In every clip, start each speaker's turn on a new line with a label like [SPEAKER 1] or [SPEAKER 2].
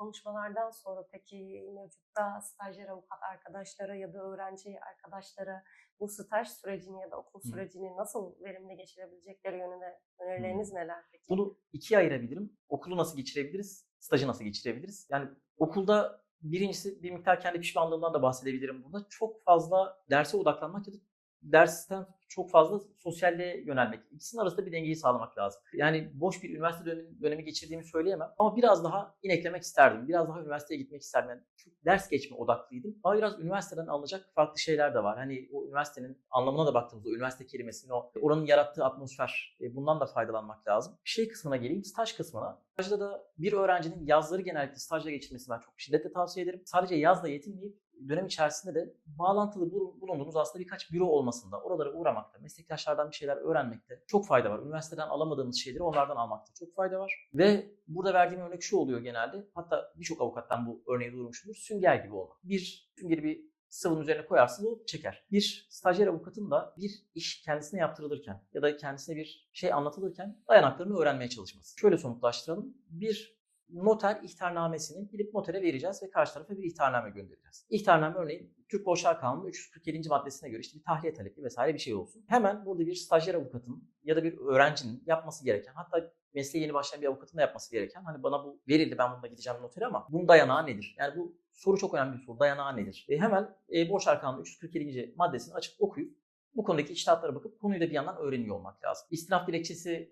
[SPEAKER 1] konuşmalardan sonra peki mevcutta stajyer avukat arkadaşlara ya da öğrenci arkadaşlara bu staj sürecini ya da okul
[SPEAKER 2] Hı.
[SPEAKER 1] sürecini nasıl verimli geçirebilecekleri yönünde önerileriniz neler peki?
[SPEAKER 2] Bunu ikiye ayırabilirim. Okulu nasıl geçirebiliriz, stajı nasıl geçirebiliriz? Yani okulda birincisi bir miktar kendi pişmanlığımdan da bahsedebilirim burada. Çok fazla derse odaklanmak ya da dersten çok fazla sosyalliğe yönelmek. İkisinin arasında bir dengeyi sağlamak lazım. Yani boş bir üniversite dönemi, dönemi geçirdiğimi söyleyemem. Ama biraz daha ineklemek isterdim. Biraz daha üniversiteye gitmek isterdim. Yani çok ders geçme odaklıydım. Ama biraz üniversiteden alınacak farklı şeyler de var. Hani o üniversitenin anlamına da baktığımızda üniversite kelimesinin o oranın yarattığı atmosfer e, bundan da faydalanmak lazım. Şey kısmına geleyim, staj kısmına. Stajda da bir öğrencinin yazları genellikle stajla geçirmesini ben çok şiddetle tavsiye ederim. Sadece yazla yetinmeyip dönem içerisinde de bağlantılı bul- bulunduğunuz aslında birkaç büro olmasında, oralara uğramakta, meslektaşlardan bir şeyler öğrenmekte çok fayda var. Üniversiteden alamadığımız şeyleri onlardan almakta çok fayda var. Ve burada verdiğim örnek şu oluyor genelde. Hatta birçok avukattan bu örneği duymuşumdur. Sünger gibi olmak. Bir süngeri bir sıvının üzerine koyarsınız o çeker. Bir stajyer avukatın da bir iş kendisine yaptırılırken ya da kendisine bir şey anlatılırken dayanaklarını öğrenmeye çalışması. Şöyle somutlaştıralım. Bir noter ihtarnamesini gidip notere vereceğiz ve karşı tarafa bir ihtarname göndereceğiz. İhtarname örneğin Türk Borçlar Kanunu 347. maddesine göre işte bir tahliye talebi vesaire bir şey olsun. Hemen burada bir stajyer avukatın ya da bir öğrencinin yapması gereken hatta mesleğe yeni başlayan bir avukatın da yapması gereken hani bana bu verildi ben bununla gideceğim notere ama bunun dayanağı nedir? Yani bu soru çok önemli bir soru. Dayanağı nedir? E, hemen e, Borçlar Kanunu 347. maddesini açıp okuyup bu konudaki içtihatlara bakıp konuyu da bir yandan öğreniyor olmak lazım. İstinaf dilekçesini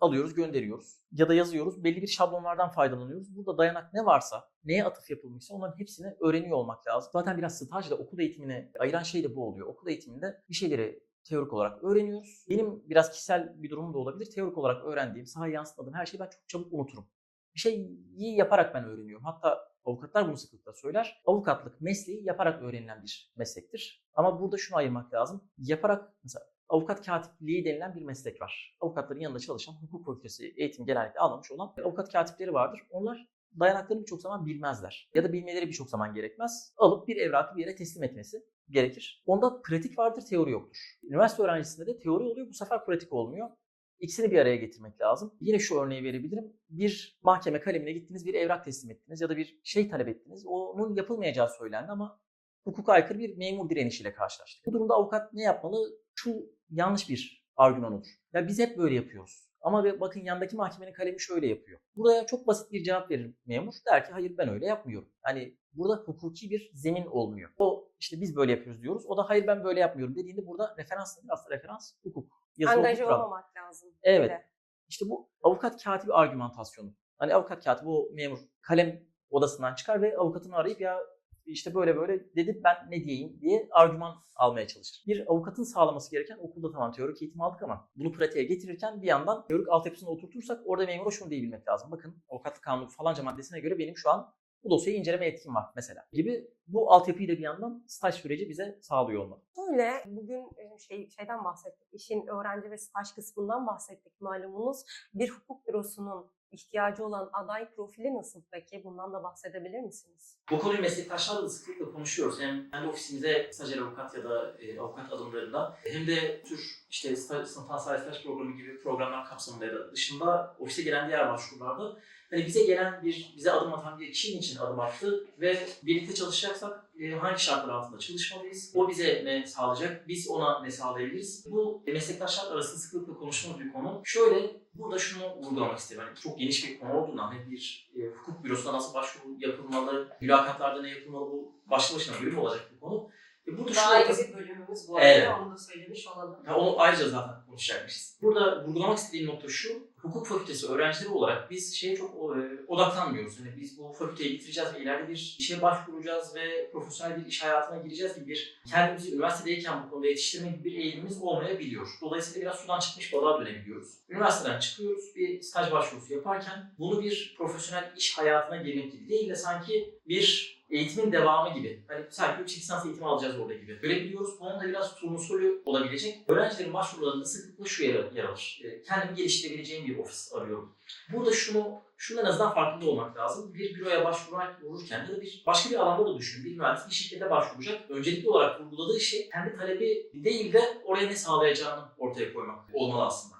[SPEAKER 2] alıyoruz, gönderiyoruz ya da yazıyoruz. Belli bir şablonlardan faydalanıyoruz. Burada dayanak ne varsa, neye atıf yapılmışsa onların hepsini öğreniyor olmak lazım. Zaten biraz stajla okul eğitimine ayıran şey de bu oluyor. Okul eğitiminde bir şeyleri teorik olarak öğreniyoruz. Benim biraz kişisel bir durumum da olabilir. Teorik olarak öğrendiğim, sahaya yansıtmadığım her şeyi ben çok çabuk unuturum. Bir şeyi yaparak ben öğreniyorum. Hatta avukatlar bunu sıklıkla söyler. Avukatlık mesleği yaparak öğrenilen bir meslektir. Ama burada şunu ayırmak lazım. Yaparak mesela avukat katipliği denilen bir meslek var. Avukatların yanında çalışan hukuk fakültesi eğitim genellikle almamış olan avukat katipleri vardır. Onlar dayanaklarını birçok zaman bilmezler. Ya da bilmeleri birçok zaman gerekmez. Alıp bir evrakı bir yere teslim etmesi gerekir. Onda pratik vardır, teori yoktur. Üniversite öğrencisinde de teori oluyor, bu sefer pratik olmuyor. İkisini bir araya getirmek lazım. Yine şu örneği verebilirim. Bir mahkeme kalemine gittiniz, bir evrak teslim ettiniz ya da bir şey talep ettiniz. Onun yapılmayacağı söylendi ama hukuka aykırı bir memur direnişiyle karşılaştık. Bu durumda avukat ne yapmalı? Şu yanlış bir argüman olur. Ya biz hep böyle yapıyoruz. Ama bakın yandaki mahkemenin kalemi şöyle yapıyor. Buraya çok basit bir cevap verir memur. Der ki hayır ben öyle yapmıyorum. Yani burada hukuki bir zemin olmuyor. O işte biz böyle yapıyoruz diyoruz. O da hayır ben böyle yapmıyorum dediğinde burada referans değil aslında referans hukuk. Yazılı hukuk kuralı.
[SPEAKER 1] olmamak lazım.
[SPEAKER 2] Evet.
[SPEAKER 1] De.
[SPEAKER 2] İşte bu avukat katibi argümantasyonu. Hani avukat katibi o memur kalem odasından çıkar ve avukatını arayıp ya işte böyle böyle dedi ben ne diyeyim diye argüman almaya çalışır. Bir avukatın sağlaması gereken okulda tamam teorik eğitim aldık ama bunu pratiğe getirirken bir yandan teorik altyapısını oturtursak orada memura şunu diyebilmek lazım. Bakın avukatlık kanunu falanca maddesine göre benim şu an bu dosyayı inceleme yetkim var mesela gibi bu altyapıyı da bir yandan staj süreci bize sağlıyor olmalı.
[SPEAKER 1] Böyle bugün e, şey şeyden bahsettik. İşin öğrenci ve staj kısmından bahsettik malumunuz. Bir hukuk bürosunun ihtiyacı olan aday profili nasıl peki? Bundan da bahsedebilir misiniz?
[SPEAKER 2] Bu konuyu meslektaşlarla da sıklıkla konuşuyoruz. Hem kendi ofisimize stajyer avukat ya da e, avukat adımlarında hem de tür işte staj, sınıftan sahaya staj programı gibi programlar kapsamında ya da dışında ofise gelen diğer başvurularda hani bize gelen bir, bize adım atan bir kişi için adım attı ve birlikte çalışacaksak e, hangi şartlar altında çalışmalıyız? O bize ne sağlayacak? Biz ona ne sağlayabiliriz? Bu e, meslektaşlar arasında sıklıkla konuştuğumuz bir konu. Şöyle burada şunu vurgulamak isterim. Hani çok geniş bir konu olduğundan hani bir e, hukuk bürosuna nasıl başvuru yapılmalı, mülakatlarda ne yapılmalı bu başlı başına bölüm olacak bir konu. E, burada şu
[SPEAKER 1] Daha
[SPEAKER 2] noktası-
[SPEAKER 1] bir bölümümüz bu arada.
[SPEAKER 2] Evet.
[SPEAKER 1] Onu da söylemiş olalım.
[SPEAKER 2] ya onu ayrıca zaten konuşacakmışız. Burada vurgulamak istediğim nokta şu. Hukuk fakültesi öğrencileri olarak biz şeye çok e, odaklanmıyoruz. Yani biz bu fakülteyi bitireceğiz ve ileride bir işe başvuracağız ve profesyonel bir iş hayatına gireceğiz gibi bir kendimizi üniversitedeyken bu konuda yetiştirme gibi bir eğilimimiz olmayabiliyor. Dolayısıyla biraz sudan çıkmış balığa dönebiliyoruz. Üniversiteden çıkıyoruz bir staj başvurusu yaparken bunu bir profesyonel iş hayatına girmek gibi değil de sanki bir eğitimin devamı gibi. Hani sanki yüksek lisans eğitimi alacağız orada gibi. Görebiliyoruz. Bunun da biraz turnusolu olabilecek. Öğrencilerin başvurularında sıklıkla şu yer, yer alır. E, Kendimi geliştirebileceğim bir ofis arıyorum. Burada şunu, şundan en azından farkında olmak lazım. Bir büroya başvururken vururken ya da bir başka bir alanda da düşün. Bir mühendis bir şirkete başvuracak. Öncelikli olarak vurguladığı şey kendi talebi değil de oraya ne sağlayacağını ortaya koymak olmalı aslında.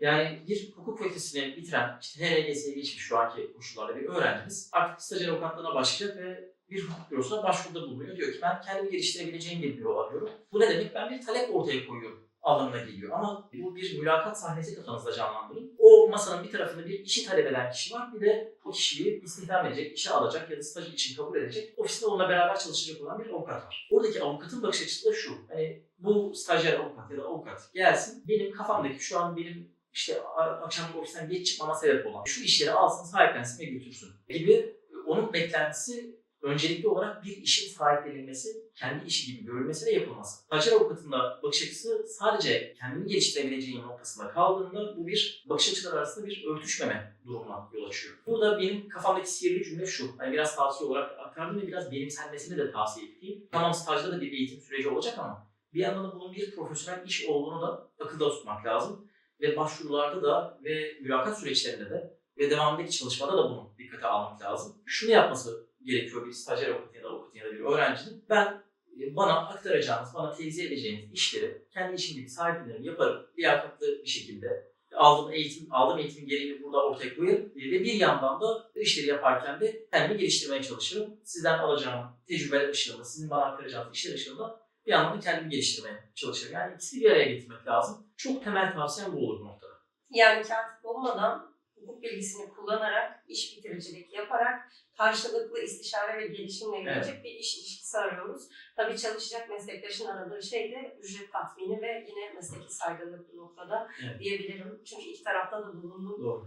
[SPEAKER 2] Yani bir hukuk fakültesini bitiren, işte HRGS'ye geçmiş şu anki koşullarda bir öğrencimiz artık stajyer avukatlığına başlayacak ve bir hukuk bürosuna başvuruda bulunuyor. Diyor ki ben kendimi geliştirebileceğim bir büro arıyorum. Bu ne demek? Ben bir talep ortaya koyuyorum anlamına geliyor. Ama bu bir mülakat sahnesi kafanızda canlandırın. O masanın bir tarafında bir işi talep eden kişi var. Bir de o kişiyi istihdam edecek, işe alacak ya da staj için kabul edecek, ofiste onunla beraber çalışacak olan bir avukat var. Oradaki avukatın bakış açısı da şu. Hani bu stajyer avukat ya da avukat gelsin. Benim kafamdaki şu an benim işte akşam ofisten geç çıkmama sebep olan şu işleri alsın, sahiplensin ve götürsün gibi onun beklentisi öncelikli olarak bir işin sahiplenilmesi, kendi işi gibi görülmesi ve yapılması. Stajyer avukatın da bakış açısı sadece kendini geliştirebileceği noktasında kaldığında bu bir bakış açıları arasında bir örtüşmeme durumuna yol açıyor. Burada benim kafamdaki sihirli cümle şu. Hani biraz tavsiye olarak aktardım ve biraz benimsenmesini de tavsiye ettiğim. Tamam stajda da bir eğitim süreci olacak ama bir yandan da bunun bir profesyonel iş olduğunu da akılda tutmak lazım. Ve başvurularda da ve mülakat süreçlerinde de ve devamındaki çalışmada da bunu dikkate almak lazım. Şunu yapması gerekiyor bir stajyer avukatın ya da avukatın ya da bir öğrencinin. Ben e, bana aktaracağınız, bana tevzi edeceğiniz işleri kendi işim gibi sahiplenirim, yaparım. Liyakatlı bir şekilde aldığım eğitim, aldığım eğitimin gereğini burada ortaya koyarım. E, Ve bir yandan da işleri yaparken de kendimi geliştirmeye çalışırım. Sizden alacağım tecrübeler ışığında, sizin bana aktaracağınız işler ışığında bir yandan da kendimi geliştirmeye çalışırım. Yani ikisini bir araya getirmek lazım. Çok temel tavsiyem bu olur bu noktada.
[SPEAKER 1] Yani katip olmadan hukuk bilgisini kullanarak, iş bitiricilik yaparak karşılıklı istişare ve gelişimle gelecek bir iş ilişkisi arıyoruz. Tabii çalışacak meslektaşın aradığı şey de ücret tatmini ve yine mesleki saygınlık bu noktada
[SPEAKER 2] Evet.
[SPEAKER 1] diyebilirim. Çünkü ilk tarafta da bulunduğum
[SPEAKER 2] Doğru.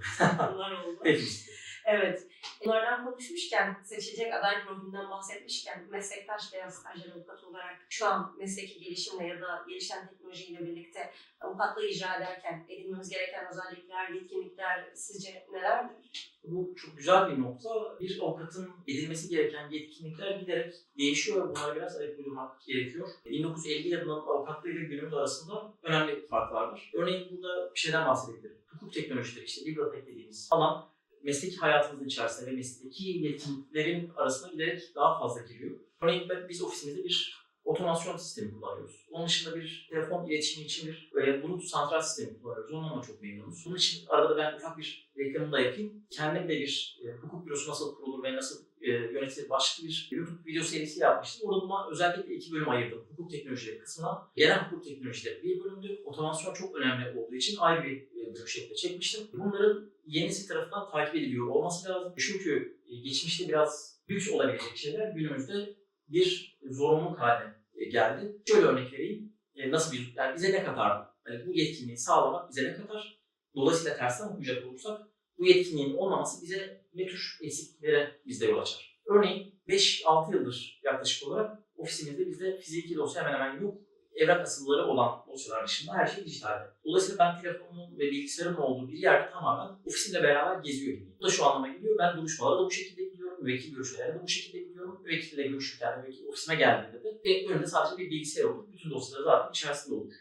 [SPEAKER 1] bunlar oldu.
[SPEAKER 2] Hepimiz.
[SPEAKER 1] Evet. Bunlardan konuşmuşken, seçilecek aday profilinden bahsetmişken meslektaş veya stajyer avukat olarak şu an mesleki gelişimle ya da gelişen teknolojiyle birlikte avukatlığı icra ederken edinmemiz gereken özellikler, yetkinlikler sizce nelerdir?
[SPEAKER 2] Bu çok güzel bir nokta. Bir avukatın edilmesi gereken yetkinlikler giderek değişiyor. Bunlara biraz ayak uydurmak gerekiyor. 1950 yılının avukatlığı ile günümüz arasında önemli farklar var. Örneğin burada bir şeyden bahsedebilirim. Hukuk teknolojileri işte tech dediğimiz alan mesleki hayatımızın içerisinde ve mesleki yetkinliklerin arasına giderek daha fazla giriyor. Örneğin ben, biz ofisimizde bir otomasyon sistemi kullanıyoruz. Onun dışında bir telefon iletişimi için bir bulut santral sistemi kullanıyoruz. Ondan da çok memnunuz. Bunun için arada da ben ufak bir reklamını da yapayım. Kendim de bir e, hukuk bürosu nasıl kurulur ve nasıl e, yönetilir başlıklı bir YouTube video serisi yapmıştım. Orada buna özellikle iki bölüm ayırdım. Hukuk teknolojileri kısmına. Genel hukuk teknolojileri bir bölümdü. Otomasyon çok önemli olduğu için ayrı bir e, bölüm şeklinde çekmiştim. Bunların yenisi tarafından takip ediliyor olması lazım. Çünkü e, geçmişte biraz lüks olabilecek şeyler günümüzde bir zorunluluk haline e, geldi. Şöyle örnek vereyim. Nasıl bir, yani bize ne katar? Hani bu yetkinliği sağlamak bize ne katar? Dolayısıyla tersten okuyacak olursak bu yetkinliğin olmaması bize ne tür eksikliklere bizde yol açar. Örneğin 5-6 yıldır yaklaşık olarak ofisimizde bizde fiziki dosya hemen hemen yok. Evrak asılları olan dosyalar dışında her şey dijitalde. Dolayısıyla ben telefonumun ve bilgisayarımın olduğu bir yerde tamamen ofisimle beraber geziyor gibiyim. Bu da şu anlama geliyor. Ben duruşmalara da bu şekilde gidiyorum. Müvekkil görüşmelere de bu şekilde gidiyorum. Müvekkille görüşürken müvekkil ofisime geldiğinde de ve önümde sadece bir bilgisayar olur. Bütün dosyaları zaten içerisinde olur.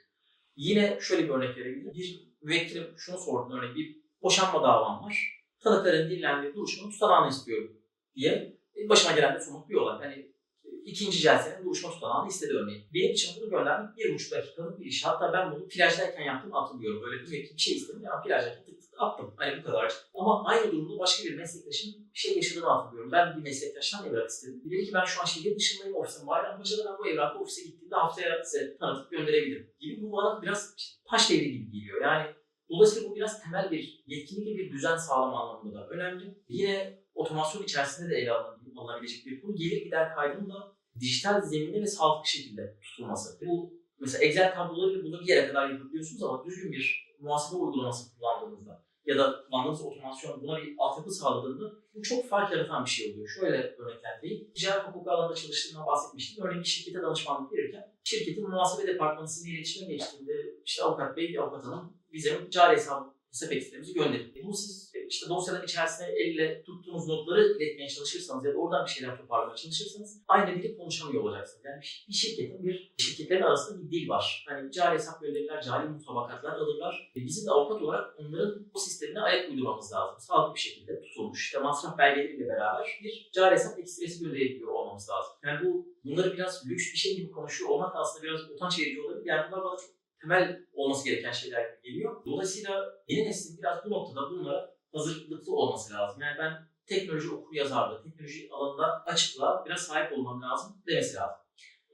[SPEAKER 2] Yine şöyle bir örnek verebilirim. Bir müvekkilim şunu sordu örneğin bir boşanma davam var. Tanıkların dinlendiği duruşmanın tutanağını istiyorum diye e, başıma gelen de somut bir olay. Yani e, ikinci celsenin duruşma tutanağını istedi örneğin. Benim için bunu göndermek bir buçuk dakikalık bir iş. Hatta ben bunu plajdayken yaptım hatırlıyorum. Böyle bir şey istedim ya plajdayken tık tık attım. Hani bu kadar. Ama aynı durumda başka bir meslektaşın bir şey yaşadığını hatırlıyorum. Ben bir meslektaştan evrak istedim. Dedi ki ben şu an şehir dışındayım ofisim Bayrampaşa'da ben bu evrakı ofise gittiğimde haftaya size tanıtıp gönderebilirim gibi. Bu bana biraz işte taş devri gibi geliyor. Yani Dolayısıyla bu biraz temel bir yetkinlik ve bir düzen sağlama anlamında da önemli. Yine otomasyon içerisinde de ele alın- alınabilecek bir konu. Gelir gider kaydının da dijital zeminde ve sağlıklı şekilde tutulması. Bu mesela Excel tablolarıyla bunu bir yere kadar yapabiliyorsunuz ama düzgün bir muhasebe uygulaması kullandığınızda ya da kullandığınız otomasyon buna bir altyapı sağladığında bu çok fark yaratan bir şey oluyor. Şöyle örneklendireyim. Ticaret hukuku alanında çalıştığımdan bahsetmiştim. Örneğin bir şirkete danışmanlık verirken şirketin muhasebe departmanı sizinle iletişime geçtiğinde işte avukat bey, avukat hanım bizim cari hesabı hesap ekstremizi gönderin. Bunu siz e, işte dosyanın içerisine elle tuttuğunuz notları iletmeye çalışırsanız ya da oradan bir şeyler toparlamaya çalışırsanız aynı dili konuşamıyor olacaksınız. Yani bir şirketin bir şirketlerin arasında bir dil var. Hani cari hesap gönderirler, cari mutabakatlar alırlar. E, Bizim de avukat olarak onların o sistemine ayak uydurmamız lazım. Sağlıklı bir şekilde tutulmuş. İşte masraf belgeleriyle beraber bir cari hesap ekstresi gönderebiliyor olmamız lazım. Yani bu bunları biraz lüks bir şey gibi konuşuyor olmak da aslında biraz utanç verici olabilir. Yani bunlar bana çok temel olması gereken şeyler gibi geliyor. Dolayısıyla yeni neslin biraz bu noktada bunlara hazırlıklı olması lazım. Yani ben teknoloji okur yazarlığı, teknoloji alanında açıklığa biraz sahip olmam lazım demesi lazım.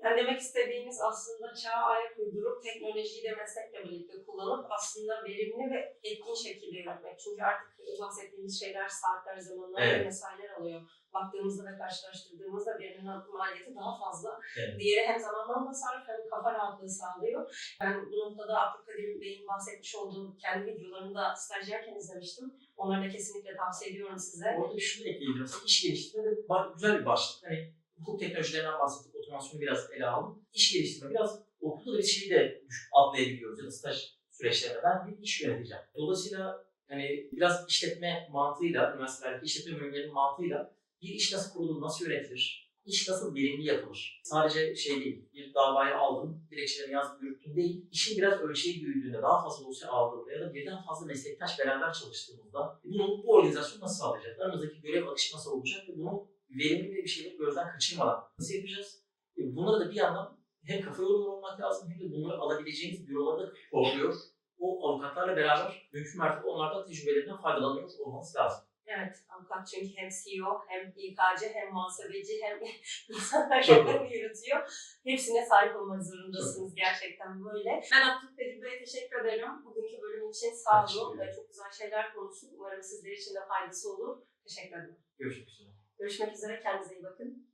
[SPEAKER 1] Yani demek istediğimiz aslında çağa ayak uydurup teknolojiyi de meslekle birlikte kullanıp aslında verimli ve etkin şekilde yönetmek. Çünkü artık bahsettiğimiz şeyler saatler, zamanlar ve
[SPEAKER 2] Evet.
[SPEAKER 1] mesailer alıyor. Baktığımızda ve karşılaştırdığımızda birinin maliyeti daha fazla.
[SPEAKER 2] Evet.
[SPEAKER 1] Diğeri hem zamandan tasarruf hem kafa rahatlığı sağlıyor. Ben bu noktada Abdülkadir Bey'in bahsetmiş olduğu kendi videolarını da stajyerken izlemiştim. Onları da kesinlikle tavsiye ediyorum size.
[SPEAKER 2] Orada şunu ekleyebilirim. İş geliştirme de güzel bir başlık. Hani hukuk teknolojilerinden bahsettik, otomasyonu biraz ele aldım. İş geliştirme biraz okulda da bir şeyi de atlayabiliyoruz ya da staj süreçlerinde. Ben bir iş yöneteceğim. Dolayısıyla hani biraz işletme mantığıyla, üniversitelerdeki işletme bölümlerinin mantığıyla bir iş nasıl kurulur, nasıl yönetilir, iş nasıl verimli yapılır. Sadece şey değil, bir davayı aldın, dilekçelerini yazdın, yürüttün değil. İşin biraz ölçeği büyüdüğünde, daha fazla dosya aldığında ya da birden fazla meslektaş beraber çalıştığımızda bunu bu organizasyon nasıl sağlayacak? Aramızdaki görev akışı nasıl olacak ve bunu verimli bir şeyleri gözden kaçırmadan nasıl yapacağız? E, Bunlara da bir yandan hem kafa yorumu olmak lazım hem de bunları alabileceğimiz büroları da kovalıyor. O avukatlarla beraber mümkün mertebe onlardan tecrübelerinden faydalanıyor olmanız lazım.
[SPEAKER 1] Evet, avukat çünkü hem CEO, hem İK'cı, hem muhasebeci, hem insan
[SPEAKER 2] Çok
[SPEAKER 1] kaynaklarını yürütüyor. Hepsine sahip olmak zorundasınız gerçekten böyle. Ben Abdülkadir Bey'e teşekkür ederim. Bugünkü bölüm için sağ olun. Ve çok güzel şeyler konuştuk. Umarım sizler için de faydası olur. Teşekkür ederim.
[SPEAKER 2] Görüşmek üzere.
[SPEAKER 1] Görüşmek üzere. Kendinize iyi bakın.